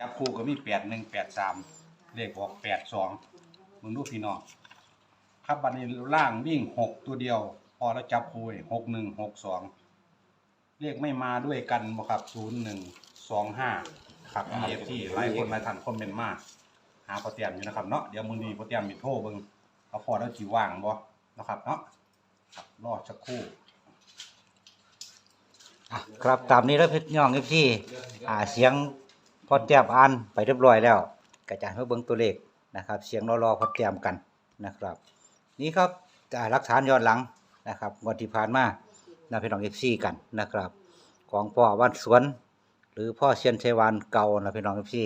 จับคู่ก็มีแปดหนึ่งแปดสามเลขออกแปดสองมึงดูพี่น้องครับบัดนี้ล่างวิ่งหกตัวเดียว พอแล้วจับคู่หกหนึ่งหกสองเลขไม่มาด้วยกันบ่ครับศูนย์หนึ่งสองห้าครับมีเอฟที่หลายคนหลายท่านคอมเมนต์มาหาโปรเตียมอยู่นะครับเนาะเดี๋ยวมึงมีโปรเตียมมีโทรเบิ่งเอาพอแล้วจีว่างบ่นะครับเนาะครับรอสักครู่อะครับตามนี้แล้วพี่น้องเอฟซีอ่าเสียง พอแต้มอ่านไปเรียบร้อยแล้วกระจายเพื่อเบิ่งตัวเลขนะครับ เสียงรอๆพอแต้มกันนะครับ นี่ครับอ่าหลักฐานย้อนหลังนะครับงวดที่ผ่านมานะพี่น้องเอฟซีกันนะครับ ของพ่อวันสวน หรือพ่อเชียนชัยวานเก่านะพี่น้องเอฟซี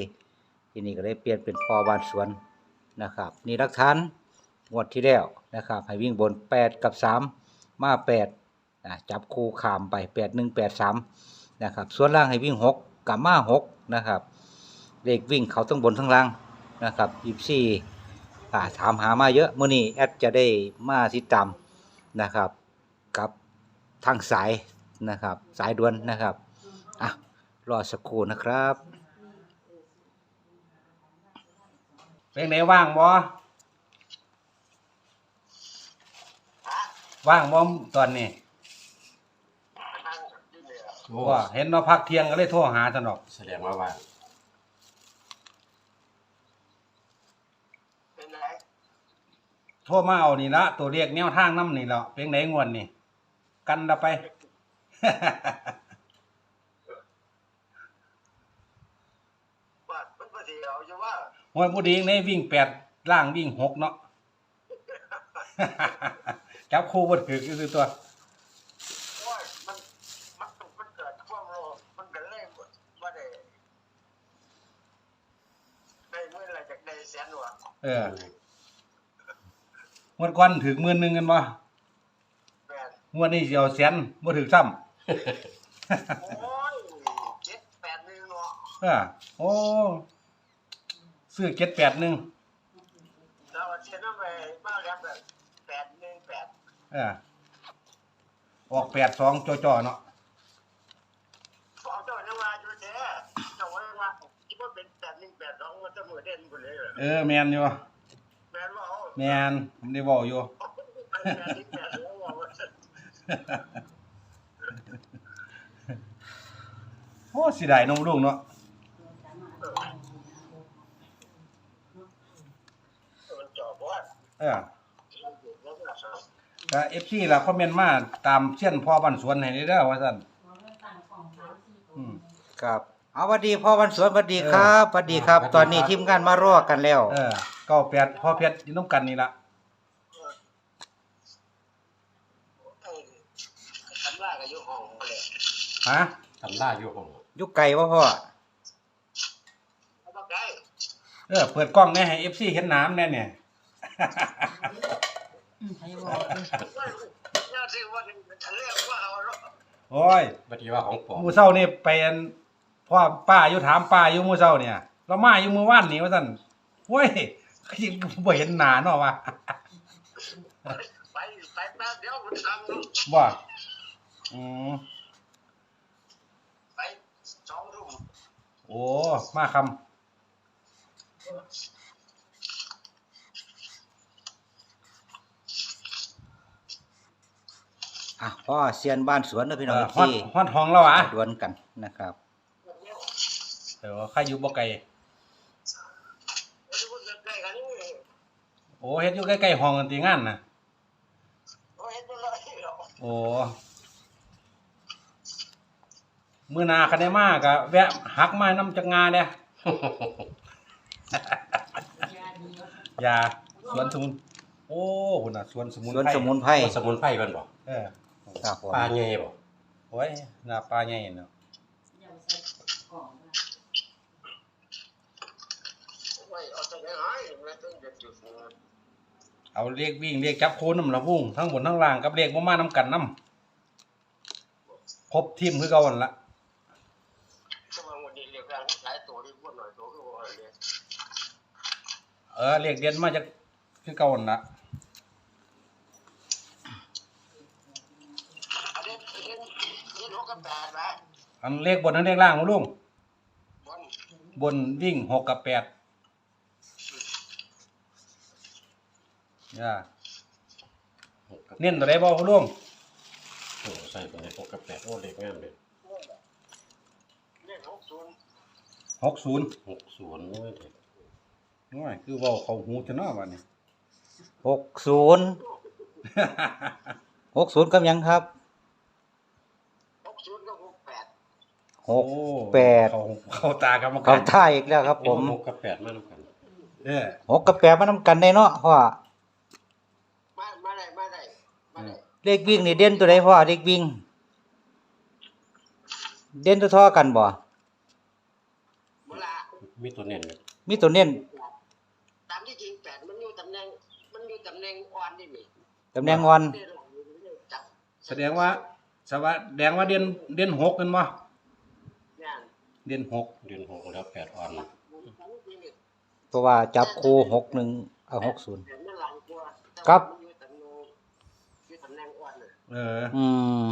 ที่นี่ก็ได้เปลี่ยนเป็นพ่อวันสวนนะครับ นี่หลักฐานงวดที่แล้วนะครับให้วิ่งบน 8 กับ 3 มา8นะจับคู่ขามไปแปดหนึ่งแปดสามนะครับส่วนล่างให้วิ่งหกกับมาหก นะครับเลขวิ่งเขาทั้งบนทั้งล่างนะครับยี่สี่าถามหามาเยอะเมื่อนี้แอดจะได้มาติดตามนะครับกับทางสายนะครับ สายด่วนนะครับอะรอสักครู่นะครับเป็นไหนว่างบ่ว่างบ่ตอนนี้ ว่าเห็นว่าพักเที่ยงก็เลยโทรหาสนอก แสดงว่าว่าเป็นไรโทรมาเอานี่ละตัวเรียกแนวทางน้ำนี่แล้วเป็นไหนงวนนี่ กันละไปว่ามันก็สิเอาอยู่ว่างวนผู้ดีในวิ่งแปดล่างวิ่งหกเนาะ จับคู่บนถือคือตัว โอ้ยมันมันมันเกิดความโลภมันก็เลยบ่ได้ได้เงินอะไรจากได้ แสนหลวงเอองวดก่อนถึงหมื่นหนึ่งกันบ่แม่นงวดนี้สิเอาแสนบ่ถึงซ้โอ้ยเจ็ดแปดหนึ่งเนาะำเออโอ้ซื้อเจ็ดแปดหนึ่งเราเชียร์น้ำไปบ้านแล้วแบบแปดหนึ่งแปดเออออกแปดสองจ่อๆเนาะ ฟองเจ้าจะว่าอยู่แท้เจ้าว่าว่าคิดว่าเป็นแปด หนึ่งแปดสองมันจะมือเด่นคนเลยเหรอเออแมนอยู่แม่นว่าเอาแมนผมได้บอกอยู่แปดหนึ่งแปดสองว่าว่าโอ้สิได้นมลุงเนาะมันจอบว่าเออก็เอฟซีล่ะคอมเมนต์มาตามเช่นพ่อบ้านสวนให้ได้เด้อว่าซั่นอืมครับ เอาสวัสดีพ่อวันสวนสวัสดีครับสวัสดีครับ ตอนนี้ทีมงานมารอกันแล้ว เออเก้าแปดพ่อเพชรอยู่น้ำกันนี่ล่ะทำลายกับยุห้องมาเลยฮะทำล่าอยู่ผมยุคไก่พ่อพ่อเอามาไกลเออเปิดกล้องแน่ให้เอฟซีเห็นน้ำแน่เนี่ยว่าน่าซื้อว่าเรียกว่าเอาเนาะโอ้ยบัดนี้ว่าของปลอมหมูเศร้านี่ไปอัน พ่อป้าอยู่ถามป้าอยู่หมูเศร้าเนี่ย เรามาอยู่มือว่านนี่ว่าซั่นโอ้ยยังบ่เห็นหน้าเนาะว่าไปไปแป๊บเดียวมันทำเนาะว่าอืมไปสองทุ่มโอ้มาคำอะพ่อเซียนบ้านสวนนะพี่น้องเออฮอดที่ฮอดห้องแล้วอะดวลกันนะครับ เดี๋ยวใครอยู่บ่ไกลไม่รู้ว่าใกล้กันนี่โอ้เฮ็ดอยู่ใกล้ๆห้องกันติงานน่ะเขาเห็นเป็นไรหรอโอ้มื้อหน้าคันได้มาก็แวะหักไม้น้ำจักงาเด้ยาสวนสมุนโอ้หุ่นน่ะสวนสมุนสวนไพรสมุนไพรสมุนไพรเพิ่นบ่เออครับผมปลาใหญ่บ่โอ้ยหน้าปลาใหญ่เนาะ ไม่เอาแต่ไหนหายไม่ต้อง เอาเรียกวิ่งเรียกจับโคนน้ำละพุ่งทั้งบนทั้งล่างกับเรียกบ่มาน้ำกันน้ำครบทีมคือเก่าวันละเออเรียกเรียนมาจากคือเก่าวันละอันเรียกบนะอันเรียกบนทั้งเรียกล่างลุงบนบนวิ่งหกกับแปด ย่าหกกับเน้นตัวใดบ่พ่อลุงโอ้ใส่ไปในหกกับแปดโอ้เล็กงามเลยเลขหกศูนย์หกศูนย์หกศูนย์โอ้ยเด็กน้อยคือเว่าเขาหูจะเนาะวันนี้ หกศูนย์หกศูนย์กับหยังครับหกศูนย์ก็หกแปดหกแปด เขาเขาตากรรมกาเขารท่ายอีกแล้วครับ ผมหกกับแปดมาแล้วกันเออหกกับแปดมานำกันได้เนาะพ่อ มามาได้มาได้มาได้ เลขวิ่งนี่เด่นตัวใดพ่อเลขวิ่ง เด่นตัวท่อๆกันบ่เวลามีตัวเน้นไหมมีตัวเน้นตามที่จริงแปดมันอยู่ตำแหน่งมันอยู่ตำแหน่งอ่อนนี่นี่ตำแหน่งงอนจับแสดงว่าแสดงว่าเด่นเด่นหกกันบ่เนี่ยเด่นหกเดือนหกแล้วแปดออนเพราะว่าจับคู่หกหนึ่งเอาหกศูนย์แต่มันหลังกว่าครับ เอออืม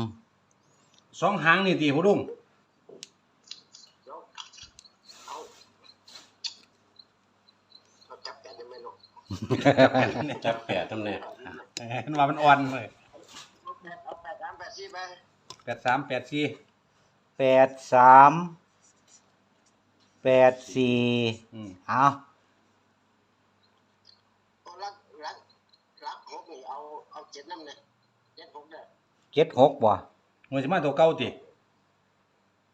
สองหางนี่ตีพ่อลุงเดี๋ยวเอาเอาจับแปดได้ไหมลูกจับแปดตำแหน่งเห็นว่ามันอ่อนเลยเอาแปดสามแปดสี่ไปแปดสามแปดสี่แปดสามแปดสี่อืมเอาเอารักรักรักหกนี่เอาเอาเจ็ดน้ำเนี่ย เจ็ดหกเนี่ยเจ็ดหกบ่มันจะมาตัวเก่าติ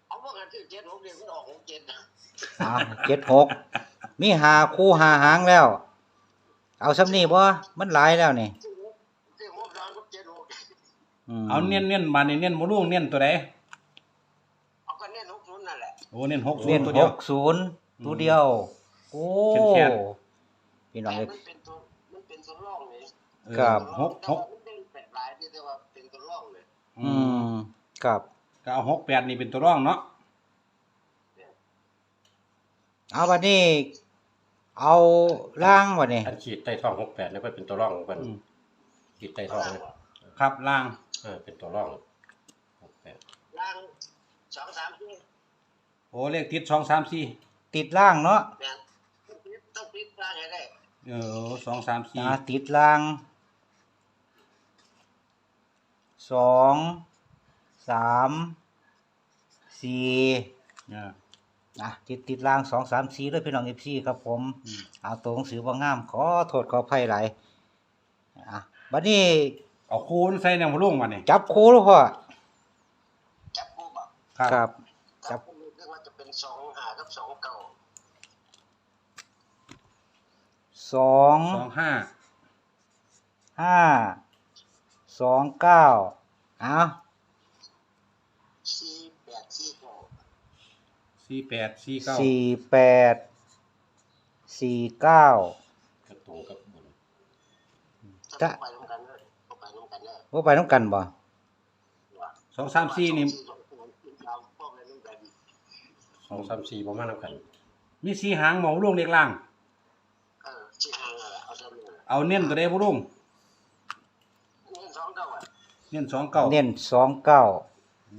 เอาว่ากันที่เจ็ดหกเนี่ยมันออกหกเจ็ดนะเอาเจ็ดหกมีหาคู่หาหางแล้ว เอาซ้ำนี่บ่มันหลายแล้วนี่ที่หกร้อยก็เจ็ดหกมเอาเน้นเน้นมานี่เน้นพ่อลุงเน้นตัวใดเอาก็เน้นหกศูนย์นั่นแหละโอ้เน้นหกศูเน้นนย์ตัวหเดียว กศูนย์ตัวเดียว โอ้แขนพี่น้องแต่เอ้ย มันเป็นตัวมันเป็นตัวร่องเลยเออครับหกหก องเลยอืมครับ ก็เอาหกแปดนี่เป็นตัวร่องเนาะเอาวันนี้ เอาล่างวันนี้อันขีดใต้ท้องหกแปดนี่ก็เป็นตัวร่องของมันอืมขีดใต้ท้องเนี่ยครับล่าง เออเป็นตัวร่องหกแปดล่างสองสามที่โอ้เลขติดสองสามสี่ติดล่างเนาะเนี่ยต้องปิดต้องปิดล่างให้ได้เออสองสามสี่อ่าติดล่าง สองสามสี่เนี่ยนะติดติดล่างสองสามสี่เลยพี่น้องเอฟซีครับผมอืมเอาตัวหนังสือว่างาม ขอโทษขออภัยหลายอะบัดนี้เอาคูณใส่ในพ่อลุงมานี่จับคู่แล้วพ่อจับกูบอกครับ จับกูเรียกว่าจะเป็นสองหากับสองเก่าสองสองห้าห้า สองเก้าเอาสี่แปดสี่เก้าสี่แปดสี่เก้าสี่แปดสี่เก้ากระตรงกับบนถ้าไปน้ำกันเลยก็ไปน้ำกันเลยว่าไปน้ำกันบ่สองสามสี่นี่พ่อแม่น้ำกันสองสามสี่ประมาณนั้นกัน มีสี่หางหมอพ่อลุงเลขล่าง เออชี้ห่างอะไรเอาจำเลยเอาเน้นตัวใดพ่อลุงเงินสองเก้าอะ เน้นสองเก้าเน้นสองเก้าอื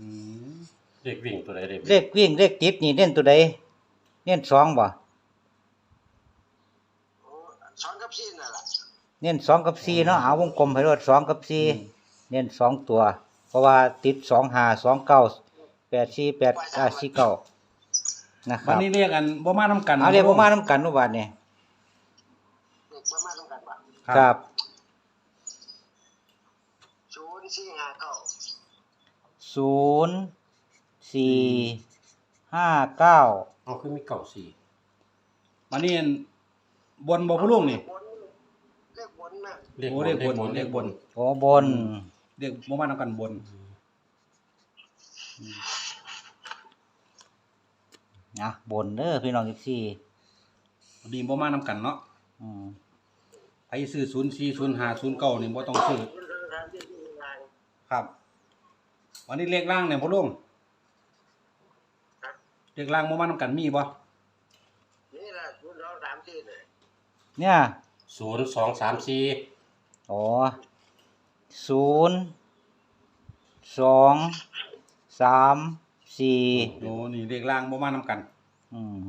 มเลขวิ่งตัวใดเลขเลขวิ่งเลขติดนี่เน้นตัวใดเน้นสองบ่โอ้สองกับสี่นั่นแหละเน้นสองกับสี่เนาะเอาวงกลมให้รวดสองกับสี่เน้นสองตัว เพราะว่าติดสองห้าสองเก้าแปดสี่แปดอ่าสี่เก้านะควัรันบนี้เรียกกันบ่มาน้ำกันเอาเรียกว่ามาน้ำกันทุกวันเนี่ยเด็กประมาณน้ำกันป่ะครับ ศูนย์สี่ห้าเก้า ศูนย์สี่ห้าเก้าเอาคือมีเก่าสี่วันนี้บนบ่พ่อลุงนี่บนเลขบนนะเลขโอ้บนเลขบนเลขบนโอ้บน เรียกบ่มาน้ำกันบนนะบนเด้อพี่น้องอีกสี่วันนี้บ่มาน้ำกันเนาะอืมไผซื้อศูนย์สี่ศูนย์ห้าศูนย์เก้านี่บ่ต้องซื้อคุณเรื่องการที่ที่งานครับ วันนี้เลขล่างเนี่ยพ่อลุงเลขล่างบ่มาน้ำกันมีบ่นี่แหละศูนย์สองสามสี่เลยเนี่ยศูนย์สองสามสี่อ๋อศูนย์สองสามสี่โอ้นี่เลขล่างบ่มาน้ำกัน อืม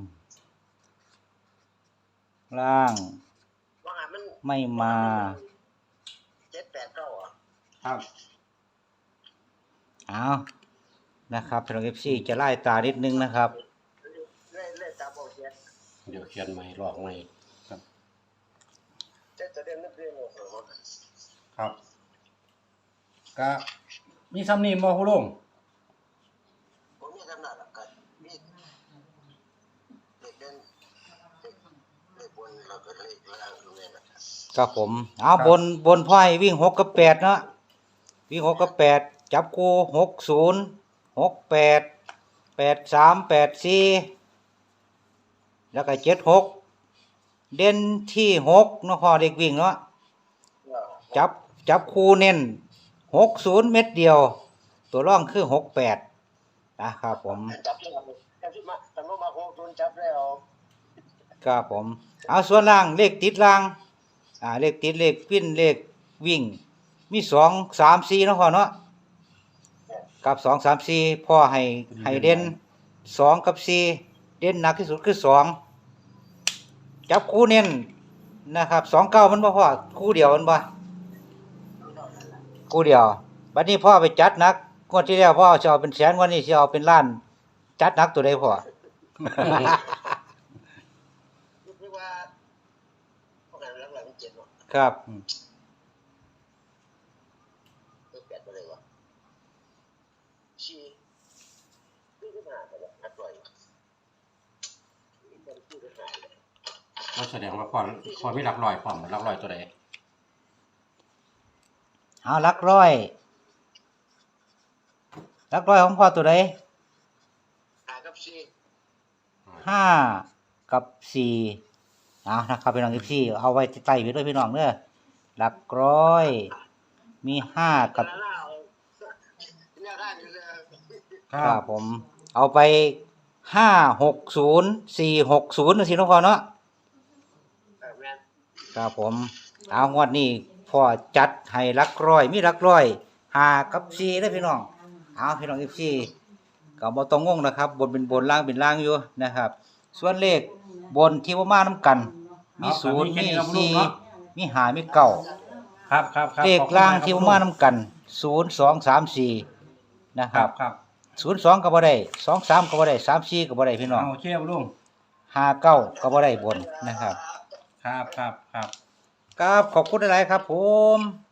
ล่าง ว่าไงมันไม่มาเจ็ดแปดเก้าอะครับ เอานะครับพี่น้องเอฟซีจะไล่ตานิดนึงนะครับ เล่นเล่นตามโอเคเดี๋ยวเขียนใหม่ลอกใหม่เจ็ดจะเล่นนักเรียนโอ้โหครับก็มีซ้ำนี่บ่ฮู้ลุงผมมีทำหน้าหลักกันมีเด็กเล่นเด็กเด็กบนเราก็เล่นล่างตรงนี้นะครับครับผม เอาบนบนพ่อยวิ่งหกกับแปดเนาะวิ่งหกกับแปด จับคู่หกศูนย์หกแปดแปดสามแปดสี่แล้วก็เจ็ดหกเด่นที่หกเนาะพอเด็กวิ่งเนาะจับจับคู่เน้นหกศูนย์เม็ดเดียว ตัวร่องคือหกแปดนะครับผมจับแล้วจับที่มาแต่ว่ามาโคตุนจับแล้วครับผม เอาส่วนล่างเลขติดล่าง อ่าเลขติดเลขปิ้นเลขวิ่ง มีสองสามสี่เนาะพ่อเนาะ กับสองสามสี่พ่อให้ให้เด่นสองกับสี่เด่นหนักที่สุดคือสองจับคู่เน้นนะครับสองเก้ามันบ่พ่อคู่เดียวมันบ่คู่เดียวบัดนี้พ่อไปจัดหนักงวดที่แล้วพ่อจะเอาเป็นแสนงวันนี้จะเอาเป็นล้าน จัดหนักตัวใดพ่อคือว่าพวกนั้นหลังๆเจ็ดเนาะครับ เจ็ดแปดไปเลยวะชีนี่ก็มาแต่ละนัดปล่อยนี่มันพูดหายเลย ก็แสดงว่าพอพอมีหลักร้อยพร้อมหลักร้อยตัวใดเอาหลักร้อยหลักร้อยของพ่อตัวใดหากับชีห้ากับสี่เอานะครับพี่น้องที่พี่เอาไว้ที่ใต้ไปด้วยพี่น้องเด้อหลักร้อย มีห้ากับแล้วเราเนี่ยได้อยู่เลยครับผม เอาไปห้าหกศูนย์สี่หกศูนย์นะสิน้องพ่อเนาะเออแม่น ครับผม เอางวดนี้พ่อจัดให้หลักร้อย มีหลักร้อยห้ากับสี่เด้อพี่น้อง เอาพี่น้องที่พี่ก็บ่ต้องงงนะครับ บนเป็นบนล่างเป็นล่างอยู่นะครับ ส่วนเลขบนที่ว่ามาน้ำกัน มีศูนย์มีสี่มีหามีเก้าครับครับครับเลขล่างที่ว่ามาน้ำกันศูนย์สองสามสี่นะคครัรับบครับศูนย์สองก็บ่ได้สองสามก็บ่ได้สามสี่ก็บ่ได้พี่น้องเอาโอเคบ่ลุงห้าเก้าก็บ่ได้บนนะครับ ครับครับครับครับขอบคุณหลายๆครับผม